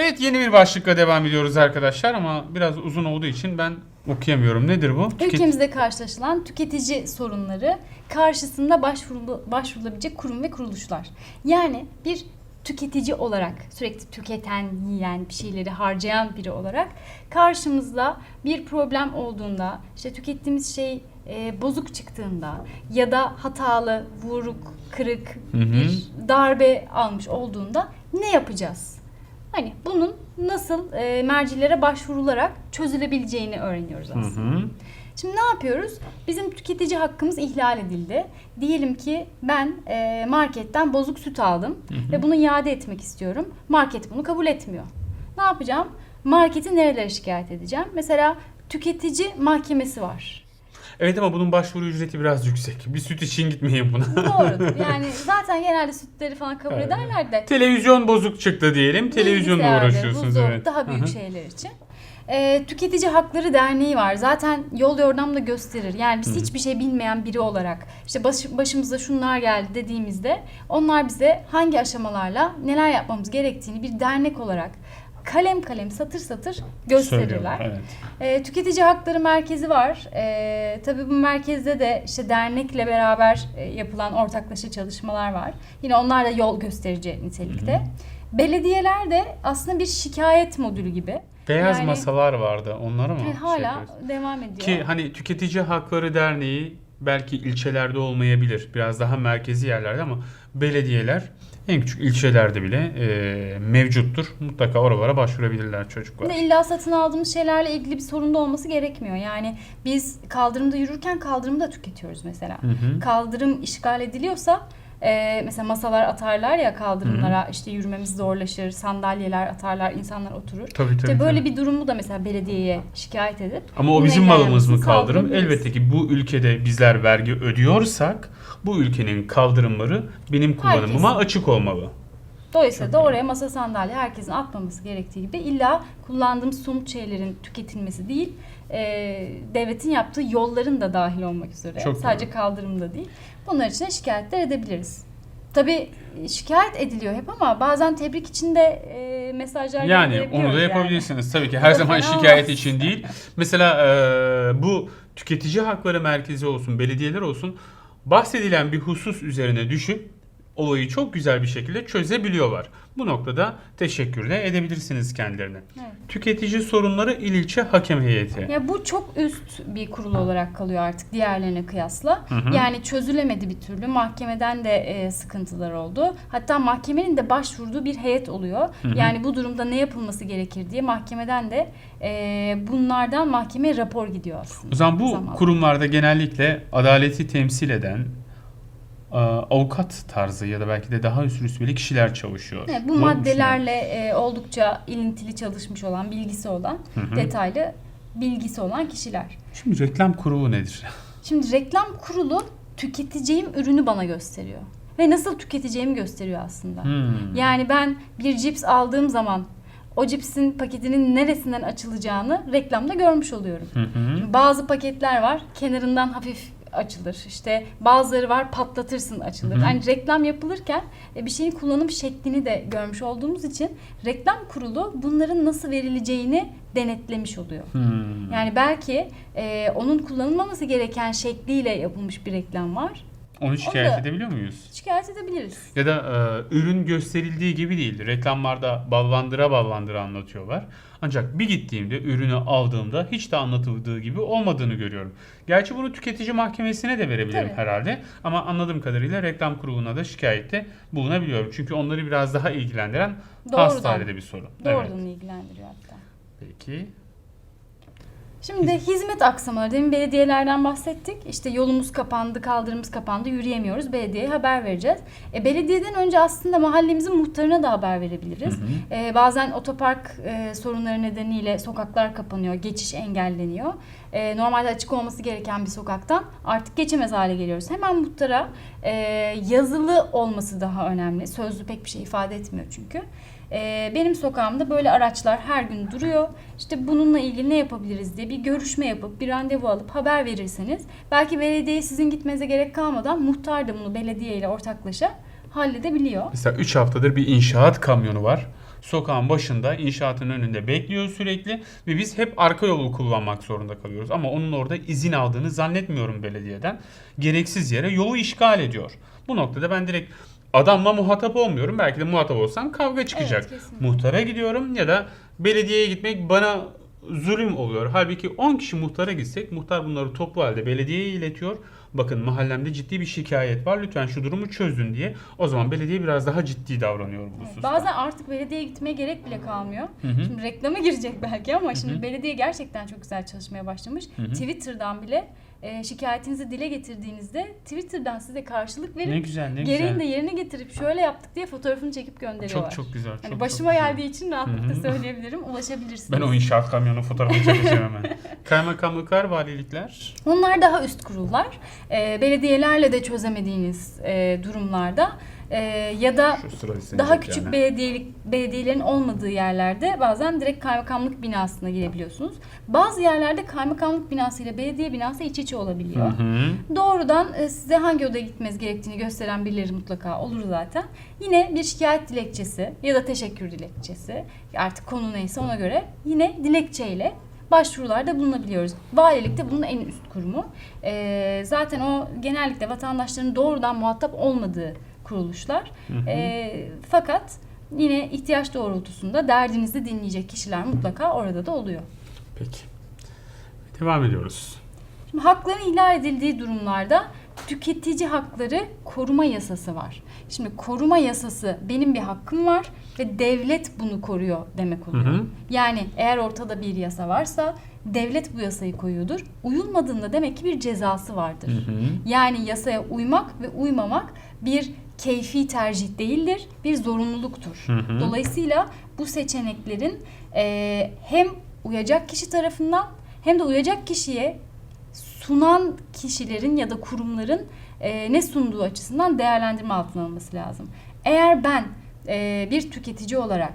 Evet yeni bir başlıkla devam ediyoruz arkadaşlar ama biraz uzun olduğu için ben okuyamıyorum. Nedir bu? Tüket- Ülkemizde karşılaşılan tüketici sorunları karşısında başvurulu, başvurulabilecek kurum ve kuruluşlar. Yani bir tüketici olarak sürekli tüketen, yiyen, bir şeyleri harcayan biri olarak karşımızda bir problem olduğunda, işte tükettiğimiz şey e, bozuk çıktığında ya da hatalı, vuruk, kırık Hı hı. bir darbe almış olduğunda ne yapacağız? Hani bunun nasıl e, mercilere başvurularak çözülebileceğini öğreniyoruz Hı aslında. hı. Şimdi ne yapıyoruz? Bizim tüketici hakkımız ihlal edildi. Diyelim ki ben e, marketten bozuk süt aldım ve bunu iade etmek istiyorum. Market bunu kabul etmiyor. Ne yapacağım? Marketi nerelere şikayet edeceğim? Mesela tüketici mahkemesi var. Evet ama bunun başvuru ücreti biraz yüksek. Bir süt için gitmeyin buna. Doğru. Yani zaten genelde sütleri falan kabul Evet. ederler de. Televizyon bozuk çıktı diyelim. Televizyonla Bilgisayardır, uğraşıyorsunuz buzdolabı, evet. Daha büyük Hı hı. şeyler için. Ee, Tüketici Hakları Derneği var. Zaten yol yordamda gösterir. Yani biz hiçbir şey bilmeyen biri olarak işte baş- başımıza şunlar geldi dediğimizde onlar bize hangi aşamalarla neler yapmamız gerektiğini bir dernek olarak kalem kalem satır satır gösterirler. Evet. Ee, Tüketici Hakları Merkezi var. Ee, tabii bu merkezde de işte dernekle beraber e, yapılan ortaklaşa çalışmalar var. Yine onlar da yol gösterici nitelikte. Belediyeler de aslında bir şikayet modülü gibi. Beyaz Yani- masalar vardı. Onları mı? E, şey hala yapıyoruz? devam ediyor. Ki hani Tüketici Hakları Derneği belki ilçelerde olmayabilir. Biraz daha merkezi yerlerde ama belediyeler en küçük ilçelerde bile e, mevcuttur. Mutlaka oralara başvurabilirler çocuklar. Ve illa satın aldığımız şeylerle ilgili bir sorun da olması gerekmiyor. Yani biz kaldırımda yürürken kaldırımı da tüketiyoruz mesela. Hı hı. Kaldırım işgal ediliyorsa e, mesela masalar atarlar ya kaldırımlara işte yürümemiz zorlaşır, sandalyeler atarlar, insanlar oturur. Tabii tabii. İşte böyle tabii. bir durumu da mesela belediyeye şikayet edip Ama o bizim malımız mı kaldırım? Elbette ki bu ülkede bizler vergi ödüyorsak bu ülkenin kaldırımları benim kullanımıma açık olmalı. Dolayısıyla da oraya masa sandalye herkesin atmaması gerektiği gibi illa kullandığımız somut şeylerin tüketilmesi değil, e, devletin yaptığı yolların da dahil olmak üzere. Çok Sadece doğru. kaldırımda değil. Bunlar için de şikayetler edebiliriz. Tabii şikayet ediliyor hep ama bazen tebrik için de e, mesajlar Yani onu da yani. yapabilirsiniz. Tabii ki her zaman şikayet olmaz. için değil. Mesela e, bu tüketici hakları merkezi olsun, belediyeler olsun bahsedilen bir husus üzerine düşüp olayı çok güzel bir şekilde çözebiliyorlar. Bu noktada teşekkür de edebilirsiniz kendilerine. Evet. Tüketici sorunları il ilçe hakem heyeti. Ya bu çok üst bir kurul olarak kalıyor artık diğerlerine kıyasla. Hı hı. Yani çözülemedi bir türlü. Mahkemeden de e, sıkıntılar oldu. Hatta mahkemenin de başvurduğu bir heyet oluyor. Hı hı. Yani bu durumda ne yapılması gerekir diye mahkemeden de e, bunlardan mahkemeye rapor gidiyor aslında. O zaman bu Zamanla. kurumlarda genellikle adaleti temsil eden avukat tarzı ya da belki de daha üst rütbeli kişiler çalışıyor. Evet, bu Doğru maddelerle e, oldukça ilintili çalışmış olan, bilgisi olan, Hı hı. detaylı bilgisi olan kişiler. Şimdi reklam kurulu nedir? Şimdi reklam kurulu tüketeceğim ürünü bana gösteriyor. Ve nasıl tüketeceğimi gösteriyor aslında. Hmm. Yani ben bir cips aldığım zaman o cipsin paketinin neresinden açılacağını reklamda görmüş oluyorum. Hı hı. Şimdi bazı paketler var kenarından hafif açılır. İşte bazıları var patlatırsın açılır. Hı hı. Yani reklam yapılırken e, bir şeyin kullanım şeklini de görmüş olduğumuz için reklam kurulu bunların nasıl verileceğini denetlemiş oluyor. Hmm. Yani belki e, onun kullanılmaması gereken şekliyle yapılmış bir reklam var. Onu şikayet da- edebiliyor muyuz? Şikayet edebiliriz. Ya da e, ürün gösterildiği gibi değil. Reklamlarda ballandıra ballandıra anlatıyorlar. Ancak bir gittiğimde ürünü aldığımda hiç de anlatıldığı gibi olmadığını görüyorum. Gerçi bunu tüketici mahkemesine de verebilirim Tabii. herhalde. Ama anladığım kadarıyla reklam kuruluna da şikayette bulunabiliyorum. Çünkü onları biraz daha ilgilendiren Doğrudan. hastanede bir sorun. Doğrudan ilgilendiriyor hatta. Peki. Şimdi hizmet aksamaları. Demin belediyelerden bahsettik. İşte yolumuz kapandı, kaldırımız kapandı, yürüyemiyoruz. Belediyeye haber vereceğiz. E, belediyeden önce aslında mahallemizin muhtarına da haber verebiliriz. Hı hı. E, bazen otopark e, sorunları nedeniyle sokaklar kapanıyor, geçiş engelleniyor. E, normalde açık olması gereken bir sokaktan artık geçemez hale geliyoruz. Hemen muhtara e, yazılı olması daha önemli. Sözlü pek bir şey ifade etmiyor çünkü. E, benim sokağımda böyle araçlar her gün duruyor. İşte bununla ilgili ne yapabiliriz diye bir görüşme yapıp bir randevu alıp haber verirseniz belki belediye sizin gitmenize gerek kalmadan muhtar da bunu belediye ile ortaklaşa halledebiliyor. Mesela 3 haftadır bir inşaat kamyonu var. sokağın başında inşaatın önünde bekliyor sürekli ve biz hep arka yolu kullanmak zorunda kalıyoruz. Ama onun orada izin aldığını zannetmiyorum belediyeden. Gereksiz yere yolu işgal ediyor. Bu noktada ben direkt adamla muhatap olmuyorum. Belki de muhatap olsam kavga çıkacak. Evet, kesinlikle. Muhtara gidiyorum ya da belediyeye gitmek bana zulüm oluyor. Halbuki 10 kişi muhtara gitsek muhtar bunları toplu halde belediyeye iletiyor. Bakın mahallemde ciddi bir şikayet var. Lütfen şu durumu çözün diye. O zaman belediye biraz daha ciddi davranıyor bu Evet, hususta. Bazen artık belediyeye gitmeye gerek bile kalmıyor. Hı hı. Şimdi reklama girecek belki ama şimdi belediye gerçekten çok güzel çalışmaya başlamış. Hı hı. Twitter'dan bile e, şikayetinizi dile getirdiğinizde Twitter'dan size karşılık verip Ne güzel ne gereğini güzel. de yerine getirip şöyle yaptık diye fotoğrafını çekip gönderiyorlar. Çok çok güzel. Çok, Hani çok başıma güzel. geldiği için rahatlıkla Hı hı. söyleyebilirim. Ulaşabilirsiniz. Ben o inşaat kamyonu fotoğrafını çekeceğim hemen. Kaymakamlıklar, valilikler. Onlar daha üst kurullar. E, belediyelerle de çözemediğiniz e, durumlarda e, ya da daha küçük yani. belediyelik belediyelerin olmadığı yerlerde bazen direkt kaymakamlık binasına girebiliyorsunuz. Bazı yerlerde kaymakamlık binası ile belediye binası iç içe Hı olabiliyor. hı. Doğrudan e, size hangi odaya gitmeniz gerektiğini gösteren birileri mutlaka olur zaten. Yine bir şikayet dilekçesi ya da teşekkür dilekçesi artık konu neyse ona göre yine dilekçeyle başvurularda bulunabiliyoruz. Valilik de bunun en üst kurumu. E, zaten o genellikle vatandaşların doğrudan muhatap olmadığı kuruluşlar. E, fakat yine ihtiyaç doğrultusunda derdinizi dinleyecek kişiler mutlaka orada da oluyor. Peki. Devam ediyoruz. Şimdi hakların ihlal edildiği durumlarda tüketici hakları koruma yasası var. Şimdi koruma yasası benim bir hakkım var ve devlet bunu koruyor demek oluyor. Hı hı. Yani eğer ortada bir yasa varsa devlet bu yasayı koyuyordur. Uyulmadığında demek ki bir cezası vardır. Hı hı. Yani yasaya uymak ve uymamak bir keyfi tercih değildir, bir zorunluluktur. Hı hı. Dolayısıyla bu seçeneklerin eee, hem uyacak kişi tarafından hem de uyacak kişiye sunan kişilerin ya da kurumların eee, ne sunduğu açısından değerlendirme altına alınması lazım. Eğer ben eee, bir tüketici olarak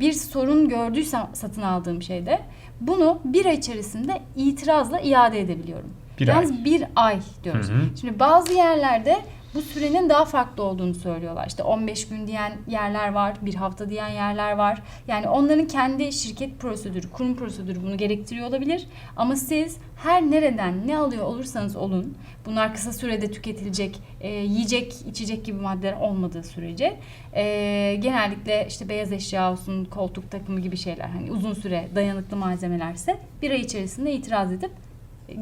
bir sorun gördüysem satın aldığım şeyde bunu bir ay içerisinde itirazla iade edebiliyorum. Bir Yalnız ay. bir ay diyoruz. Hı hı. Şimdi bazı yerlerde bu sürenin daha farklı olduğunu söylüyorlar. İşte 15 gün diyen yerler var, bir hafta diyen yerler var. Yani onların kendi şirket prosedürü, kurum prosedürü bunu gerektiriyor olabilir. Ama siz her nereden ne alıyor olursanız olun, bunlar kısa sürede tüketilecek, e, yiyecek, içecek gibi maddeler olmadığı sürece e, genellikle işte beyaz eşya olsun, koltuk takımı gibi şeyler hani uzun süre dayanıklı malzemelerse bir ay içerisinde itiraz edip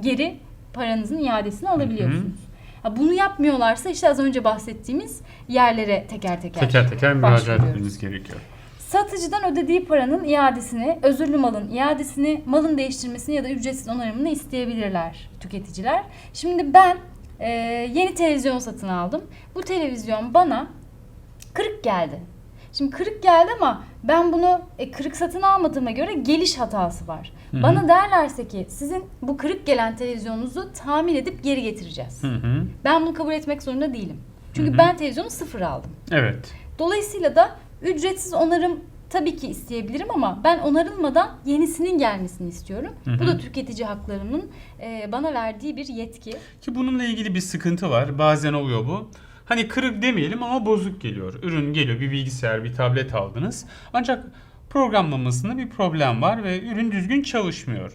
geri paranızın iadesini alabiliyorsunuz. Ha, bunu yapmıyorlarsa işte az önce bahsettiğimiz yerlere teker teker. Teker teker müracaat etmeniz gerekiyor. Satıcıdan ödediği paranın iadesini, özürlü malın iadesini, malın değiştirmesini ya da ücretsiz onarımını isteyebilirler tüketiciler. Şimdi ben e, yeni televizyon satın aldım. Bu televizyon bana kırık geldi. Şimdi kırık geldi ama ben bunu e, kırık satın almadığıma göre geliş hatası var. Hı hı. Bana derlerse ki sizin bu kırık gelen televizyonunuzu tamir edip geri getireceğiz. Hı hı. Ben bunu kabul etmek zorunda değilim. Çünkü Hı hı. ben televizyonu sıfır aldım. Evet. Dolayısıyla da ücretsiz onarım tabii ki isteyebilirim ama ben onarılmadan yenisinin gelmesini istiyorum. Hı hı. Bu da tüketici haklarının e, bana verdiği bir yetki. Ki bununla ilgili bir sıkıntı var. Bazen oluyor bu. Hani kırık demeyelim ama bozuk geliyor. Ürün geliyor bir bilgisayar, bir tablet aldınız. Ancak programlamasında bir problem var ve ürün düzgün çalışmıyor.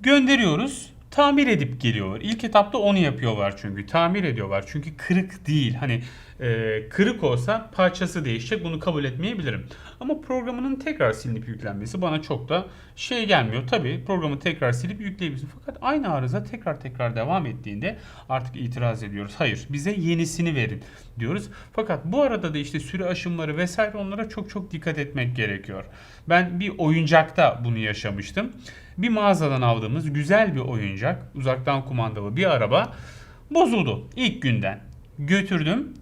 Gönderiyoruz. Tamir edip geliyorlar. İlk etapta onu yapıyorlar çünkü. Tamir ediyorlar. Çünkü kırık değil. Hani e, kırık olsa parçası değişecek. Bunu kabul etmeyebilirim. Ama programının tekrar silinip yüklenmesi bana çok da şey gelmiyor. Tabii programı tekrar silip yükleyebilirsin. Fakat aynı arıza tekrar tekrar devam ettiğinde artık itiraz ediyoruz. Hayır bize yenisini verin diyoruz. Fakat bu arada da işte süre aşımları vesaire onlara çok çok dikkat etmek gerekiyor. Ben bir oyuncakta bunu yaşamıştım. Bir mağazadan aldığımız güzel bir oyuncak, uzaktan kumandalı bir araba bozuldu ilk günden. Götürdüm.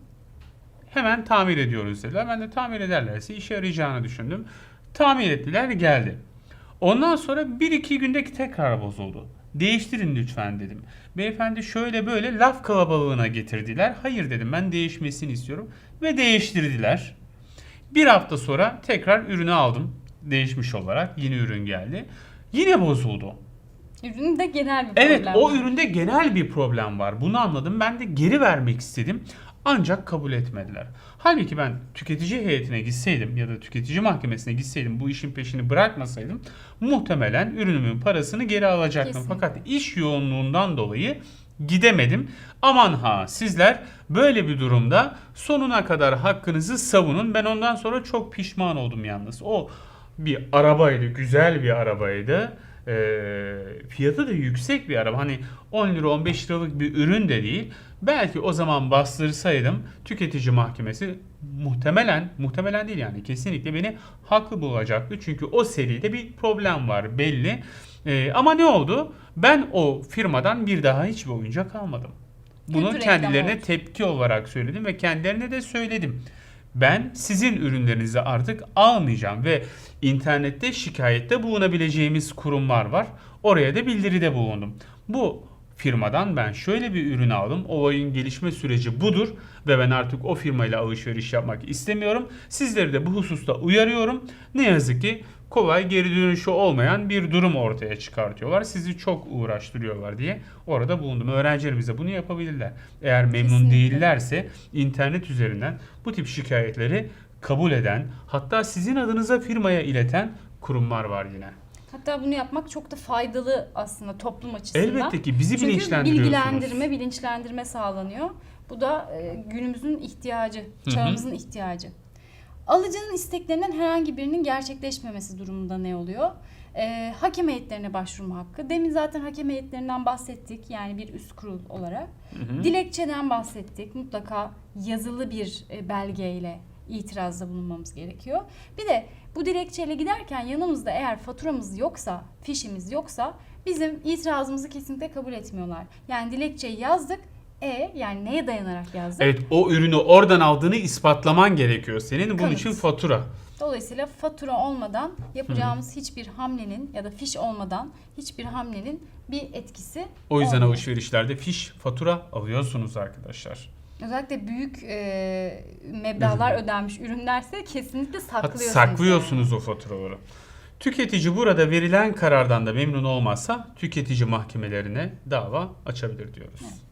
Hemen tamir ediyoruz dediler. Ben de tamir ederlerse işe yarayacağını düşündüm. Tamir ettiler geldi. Ondan sonra 1-2 gündeki tekrar bozuldu. Değiştirin lütfen dedim. Beyefendi şöyle böyle laf kalabalığına getirdiler. Hayır dedim ben değişmesini istiyorum. Ve değiştirdiler. Bir hafta sonra tekrar ürünü aldım. Değişmiş olarak yeni ürün geldi. Yine bozuldu. Üründe genel bir Evet problem o var. üründe genel bir problem var. Bunu anladım. Ben de geri vermek istedim. Ancak kabul etmediler. Halbuki ben tüketici heyetine gitseydim ya da tüketici mahkemesine gitseydim bu işin peşini bırakmasaydım muhtemelen ürünümün parasını geri alacaktım. Kesinlikle. Fakat iş yoğunluğundan dolayı gidemedim. Aman ha sizler böyle bir durumda sonuna kadar hakkınızı savunun. Ben ondan sonra çok pişman oldum yalnız. O bir arabaydı, güzel bir arabaydı. Ee, fiyatı da yüksek bir araba. Hani 10 lira 15 liralık bir ürün de değil. Belki o zaman bastırsaydım tüketici mahkemesi muhtemelen muhtemelen değil yani kesinlikle beni haklı bulacaktı. Çünkü o seride bir problem var belli. Ee, ama ne oldu? Ben o firmadan bir daha hiçbir oyuncak almadım. Bunu reklam kendilerine tepki olarak söyledim ve kendilerine de söyledim. Ben sizin ürünlerinizi artık almayacağım ve internette şikayette bulunabileceğimiz kurumlar var. Oraya da bildiride bulundum. Bu firmadan ben şöyle bir ürün aldım. Olayın gelişme süreci budur ve ben artık o firmayla alışveriş yapmak istemiyorum. Sizleri de bu hususta uyarıyorum. Ne yazık ki kolay geri dönüşü olmayan bir durum ortaya çıkartıyorlar. Sizi çok uğraştırıyorlar diye orada bulundum. Öğrencilerimiz de bunu yapabilirler. Eğer memnun Kesinlikle. değillerse internet üzerinden bu tip şikayetleri kabul eden hatta sizin adınıza firmaya ileten kurumlar var yine. Hatta bunu yapmak çok da faydalı aslında toplum açısından. Elbette ki bizi Çünkü bilinçlendiriyorsunuz. bilgilendirme, bilinçlendirme sağlanıyor. Bu da e, günümüzün ihtiyacı, çağımızın ihtiyacı. Alıcının isteklerinden herhangi birinin gerçekleşmemesi durumunda ne oluyor? E, hakem heyetlerine başvurma hakkı. Demin zaten hakem heyetlerinden bahsettik. Yani bir üst kurul olarak. Hı hı. Dilekçeden bahsettik. Mutlaka yazılı bir e, belgeyle itirazda bulunmamız gerekiyor. Bir de bu dilekçeyle giderken yanımızda eğer faturamız yoksa, fişimiz yoksa bizim itirazımızı kesinlikle kabul etmiyorlar. Yani dilekçeyi yazdık. E yani neye dayanarak yazdık? Evet o ürünü oradan aldığını ispatlaman gerekiyor. Senin bunun Kanıt. için fatura. Dolayısıyla fatura olmadan yapacağımız hiçbir hamlenin ya da fiş olmadan hiçbir hamlenin bir etkisi O yüzden olmuyor. alışverişlerde fiş, fatura alıyorsunuz arkadaşlar. Özellikle büyük e, meblağlar ödenmiş ürünlerse kesinlikle saklıyorsunuz. saklıyorsunuz o faturaları. Tüketici burada verilen karardan da memnun olmazsa tüketici mahkemelerine dava açabilir diyoruz. Evet.